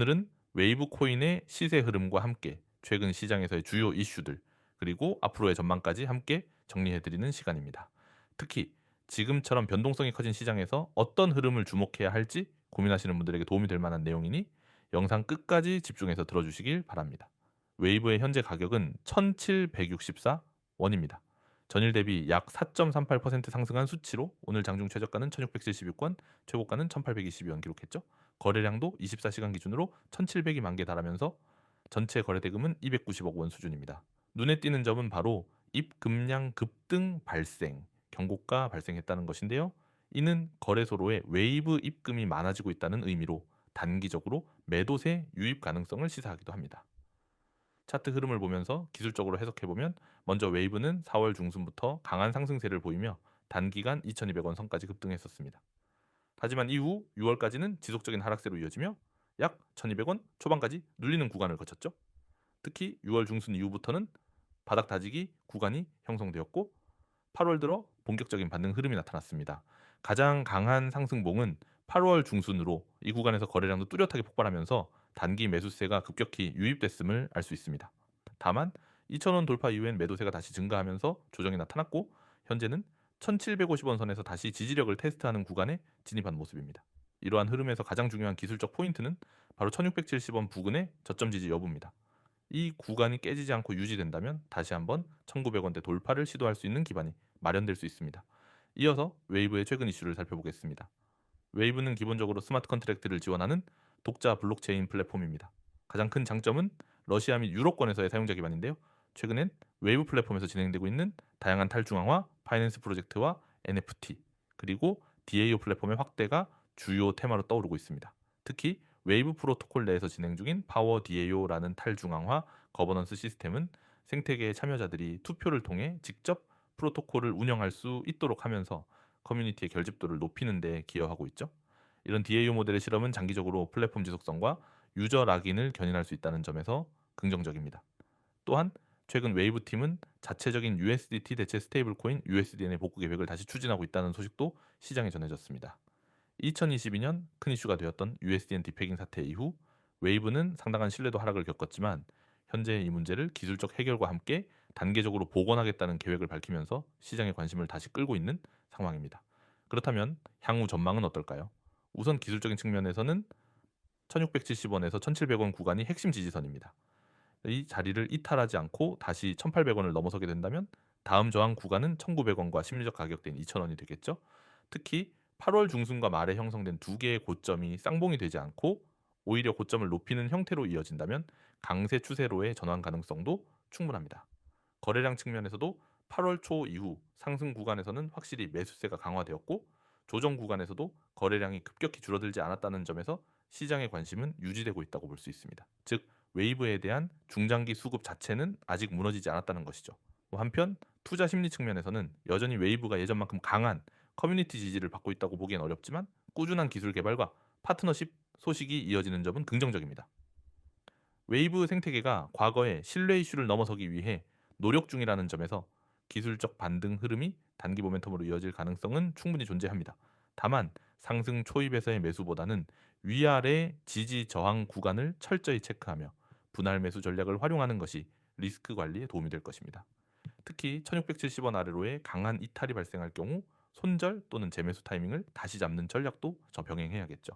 오늘은 웨이브 코인의 시세 흐름과 함께 최근 시장에서의 주요 이슈들 그리고 앞으로의 전망까지 함께 정리해 드리는 시간입니다. 특히 지금처럼 변동성이 커진 시장에서 어떤 흐름을 주목해야 할지 고민하시는 분들에게 도움이 될 만한 내용이니 영상 끝까지 집중해서 들어주시길 바랍니다. 웨이브의 현재 가격은 1764원입니다. 전일 대비 약 4.38% 상승한 수치로 오늘 장중 최저가는 1676원, 최고가는 1822원 기록했죠. 거래량도 24시간 기준으로 1700만 개 달하면서 전체 거래 대금은 290억 원 수준입니다. 눈에 띄는 점은 바로 입금량 급등 발생, 경고가 발생했다는 것인데요. 이는 거래소로의 웨이브 입금이 많아지고 있다는 의미로 단기적으로 매도세 유입 가능성을 시사하기도 합니다. 차트 흐름을 보면서 기술적으로 해석해보면 먼저 웨이브는 4월 중순부터 강한 상승세를 보이며 단기간 2,200원 선까지 급등했었습니다. 하지만 이후 6월까지는 지속적인 하락세로 이어지며 약 1,200원 초반까지 눌리는 구간을 거쳤죠. 특히 6월 중순 이후부터는 바닥 다지기 구간이 형성되었고 8월 들어 본격적인 반등 흐름이 나타났습니다. 가장 강한 상승봉은 8월 중순으로 이 구간에서 거래량도 뚜렷하게 폭발하면서 단기 매수세가 급격히 유입됐음을 알 수 있습니다. 다만 2,000원 돌파 이후엔 매도세가 다시 증가하면서 조정이 나타났고 현재는 1,750원 선에서 다시 지지력을 테스트하는 구간에 진입한 모습입니다. 이러한 흐름에서 가장 중요한 기술적 포인트는 바로 1670원 부근의 저점 지지 여부입니다. 이 구간이 깨지지 않고 유지된다면 다시 한번 1900원대 돌파를 시도할 수 있는 기반이 마련될 수 있습니다. 이어서 웨이브의 최근 이슈를 살펴보겠습니다. 웨이브는 기본적으로 스마트 컨트랙트를 지원하는 독자 블록체인 플랫폼입니다. 가장 큰 장점은 러시아 및 유럽권에서의 사용자 기반인데요. 최근엔 웨이브 플랫폼에서 진행되고 있는 다양한 탈중앙화, 파이낸스 프로젝트와 NFT, 그리고 DAO 플랫폼의 확대가 주요 테마로 떠오르고 있습니다. 특히 웨이브 프로토콜 내에서 진행 중인 파워 DAO라는 탈중앙화 거버넌스 시스템은 생태계의 참여자들이 투표를 통해 직접 프로토콜을 운영할 수 있도록 하면서 커뮤니티의 결집도를 높이는 데 기여하고 있죠. 이런 DAO 모델의 실험은 장기적으로 플랫폼 지속성과 유저 락인을 견인할 수 있다는 점에서 긍정적입니다. 또한 최근 웨이브 팀은 자체적인 USDT 대체 스테이블 코인 USDN의 복구 계획을 다시 추진하고 있다는 소식도 시장에 전해졌습니다. 2022년 큰 이슈가 되었던 USDN 디패깅 사태 이후 웨이브는 상당한 신뢰도 하락을 겪었지만 현재 이 문제를 기술적 해결과 함께 단계적으로 복원하겠다는 계획을 밝히면서 시장의 관심을 다시 끌고 있는 상황입니다. 그렇다면 향후 전망은 어떨까요? 우선 기술적인 측면에서는 1670원에서 1700원 구간이 핵심 지지선입니다. 이 자리를 이탈하지 않고 다시 1800원을 넘어서게 된다면 다음 저항 구간은 1900원과 심리적 가격대인 2000원이 되겠죠. 특히 8월 중순과 말에 형성된 두 개의 고점이 쌍봉이 되지 않고 오히려 고점을 높이는 형태로 이어진다면 강세 추세로의 전환 가능성도 충분합니다. 거래량 측면에서도 8월 초 이후 상승 구간에서는 확실히 매수세가 강화되었고 조정 구간에서도 거래량이 급격히 줄어들지 않았다는 점에서 시장의 관심은 유지되고 있다고 볼 수 있습니다. 즉 웨이브에 대한 중장기 수급 자체는 아직 무너지지 않았다는 것이죠. 뭐 한편 투자 심리 측면에서는 여전히 웨이브가 예전만큼 강한 커뮤니티 지지를 받고 있다고 보기엔 어렵지만 꾸준한 기술 개발과 파트너십 소식이 이어지는 점은 긍정적입니다. 웨이브 생태계가 과거의 신뢰 이슈를 넘어서기 위해 노력 중이라는 점에서 기술적 반등 흐름이 단기 모멘텀으로 이어질 가능성은 충분히 존재합니다. 다만 상승 초입에서의 매수보다는 위아래 지지 저항 구간을 철저히 체크하며 분할 매수 전략을 활용하는 것이 리스크 관리에 도움이 될 것입니다. 특히 1670원 아래로의 강한 이탈이 발생할 경우 손절 또는 재매수 타이밍을 다시 잡는 전략도 저 병행해야겠죠.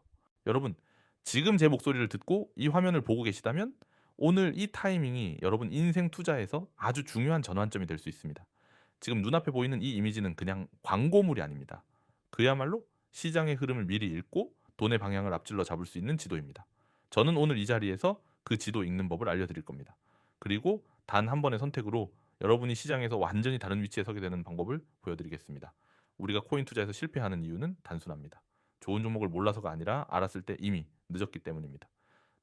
여러분, 지금 제 목소리를 듣고 이 화면을 보고 계시다면 오늘 이 타이밍이 여러분 인생 투자에서 아주 중요한 전환점이 될 수 있습니다. 지금 눈앞에 보이는 이 이미지는 그냥 광고물이 아닙니다. 그야말로 시장의 흐름을 미리 읽고 돈의 방향을 앞질러 잡을 수 있는 지도입니다. 저는 오늘 이 자리에서 그 지도 읽는 법을 알려드릴 겁니다. 그리고 단 한 번의 선택으로 여러분이 시장에서 완전히 다른 위치에 서게 되는 방법을 보여드리겠습니다. 우리가 코인 투자에서 실패하는 이유는 단순합니다. 좋은 종목을 몰라서가 아니라 알았을 때 이미 늦었기 때문입니다.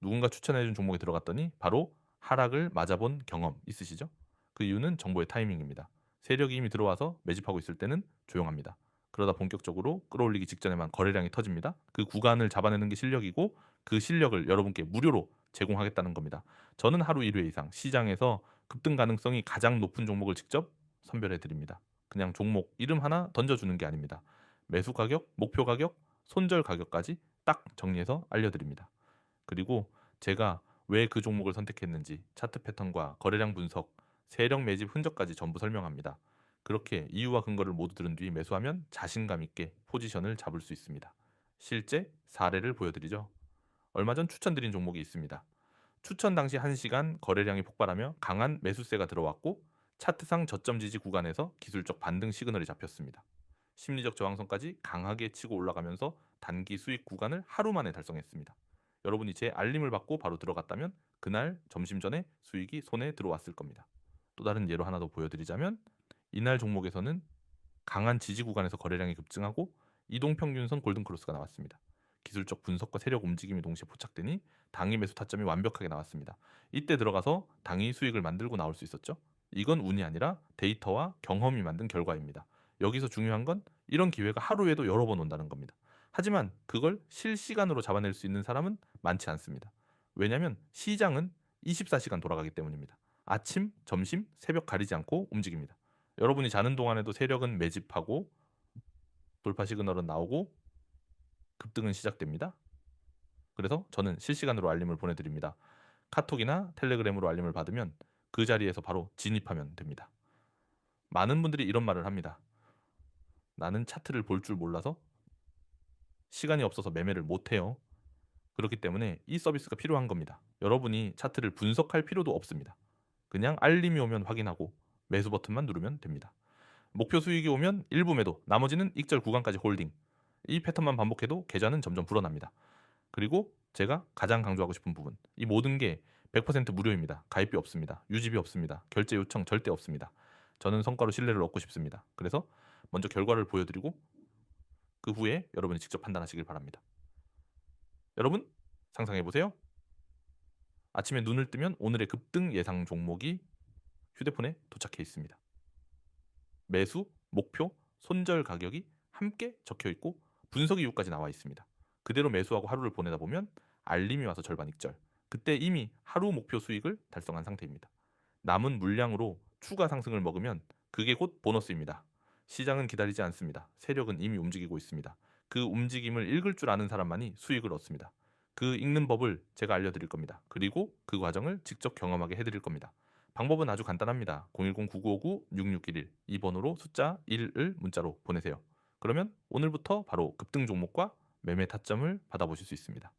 누군가 추천해준 종목에 들어갔더니 바로 하락을 맞아본 경험 있으시죠? 그 이유는 정보의 타이밍입니다. 세력이 이미 들어와서 매집하고 있을 때는 조용합니다. 그러다 본격적으로 끌어올리기 직전에만 거래량이 터집니다. 그 구간을 잡아내는 게 실력이고 그 실력을 여러분께 무료로 제공하겠다는 겁니다. 저는 하루 1회 이상 시장에서 급등 가능성이 가장 높은 종목을 직접 선별해 드립니다. 그냥 종목 이름 하나 던져주는 게 아닙니다. 매수 가격, 목표 가격, 손절 가격까지 딱 정리해서 알려드립니다. 그리고 제가 왜 그 종목을 선택했는지 차트 패턴과 거래량 분석, 세력 매집 흔적까지 전부 설명합니다. 그렇게 이유와 근거를 모두 들은 뒤 매수하면 자신감 있게 포지션을 잡을 수 있습니다. 실제 사례를 보여드리죠. 얼마 전 추천드린 종목이 있습니다. 추천 당시 1시간 거래량이 폭발하며 강한 매수세가 들어왔고 차트상 저점 지지 구간에서 기술적 반등 시그널이 잡혔습니다. 심리적 저항선까지 강하게 치고 올라가면서 단기 수익 구간을 하루 만에 달성했습니다. 여러분이 제 알림을 받고 바로 들어갔다면 그날 점심 전에 수익이 손에 들어왔을 겁니다. 또 다른 예로 하나 더 보여드리자면 이날 종목에서는 강한 지지 구간에서 거래량이 급증하고 이동평균선 골든크로스가 나왔습니다. 기술적 분석과 세력 움직임이 동시에 포착되니 당일 매수 타점이 완벽하게 나왔습니다. 이때 들어가서 당일 수익을 만들고 나올 수 있었죠. 이건 운이 아니라 데이터와 경험이 만든 결과입니다. 여기서 중요한 건 이런 기회가 하루에도 여러 번 온다는 겁니다. 하지만 그걸 실시간으로 잡아낼 수 있는 사람은 많지 않습니다. 왜냐하면 시장은 24시간 돌아가기 때문입니다. 아침, 점심, 새벽 가리지 않고 움직입니다. 여러분이 자는 동안에도 세력은 매집하고 돌파 시그널은 나오고 급등은 시작됩니다. 그래서 저는 실시간으로 알림을 보내드립니다. 카톡이나 텔레그램으로 알림을 받으면 그 자리에서 바로 진입하면 됩니다. 많은 분들이 이런 말을 합니다. 나는 차트를 볼 줄 몰라서 시간이 없어서 매매를 못해요. 그렇기 때문에 이 서비스가 필요한 겁니다. 여러분이 차트를 분석할 필요도 없습니다. 그냥 알림이 오면 확인하고 매수 버튼만 누르면 됩니다. 목표 수익이 오면 일부 매도, 나머지는 익절 구간까지 홀딩. 이 패턴만 반복해도 계좌는 점점 불어납니다. 그리고 제가 가장 강조하고 싶은 부분. 이 모든 게 100% 무료입니다. 가입비 없습니다. 유지비 없습니다. 결제 요청 절대 없습니다. 저는 성과로 신뢰를 얻고 싶습니다. 그래서 먼저 결과를 보여드리고 그 후에 여러분이 직접 판단하시길 바랍니다. 여러분 상상해 보세요. 아침에 눈을 뜨면 오늘의 급등 예상 종목이 휴대폰에 도착해 있습니다. 매수, 목표, 손절 가격이 함께 적혀 있고 분석 이유까지 나와 있습니다. 그대로 매수하고 하루를 보내다 보면 알림이 와서 절반 익절. 그때 이미 하루 목표 수익을 달성한 상태입니다. 남은 물량으로 추가 상승을 먹으면 그게 곧 보너스입니다. 시장은 기다리지 않습니다. 세력은 이미 움직이고 있습니다. 그 움직임을 읽을 줄 아는 사람만이 수익을 얻습니다. 그 읽는 법을 제가 알려드릴 겁니다. 그리고 그 과정을 직접 경험하게 해드릴 겁니다. 방법은 아주 간단합니다. 010-9959-6611이 번호로 숫자 1을 문자로 보내세요. 그러면 오늘부터 바로 급등 종목과 매매 타점을 받아보실 수 있습니다.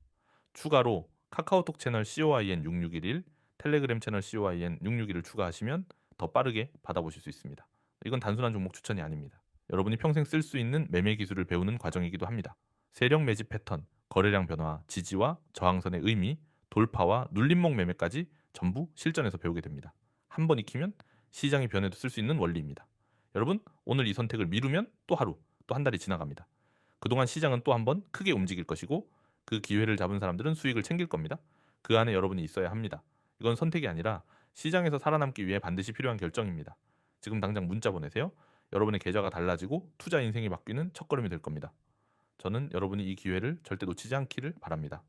추가로 카카오톡 채널 COIN6611, 텔레그램 채널 COIN661을 추가하시면 더 빠르게 받아보실 수 있습니다. 이건 단순한 종목 추천이 아닙니다. 여러분이 평생 쓸 수 있는 매매 기술을 배우는 과정이기도 합니다. 세력 매집 패턴, 거래량 변화, 지지와 저항선의 의미, 돌파와 눌림목 매매까지 전부 실전에서 배우게 됩니다. 한 번 익히면 시장이 변해도 쓸 수 있는 원리입니다. 여러분, 오늘 이 선택을 미루면 또 하루, 또 한 달이 지나갑니다. 그동안 시장은 또 한 번 크게 움직일 것이고 그 기회를 잡은 사람들은 수익을 챙길 겁니다. 그 안에 여러분이 있어야 합니다. 이건 선택이 아니라 시장에서 살아남기 위해 반드시 필요한 결정입니다. 지금 당장 문자 보내세요. 여러분의 계좌가 달라지고 투자 인생이 바뀌는 첫걸음이 될 겁니다. 저는 여러분이 이 기회를 절대 놓치지 않기를 바랍니다.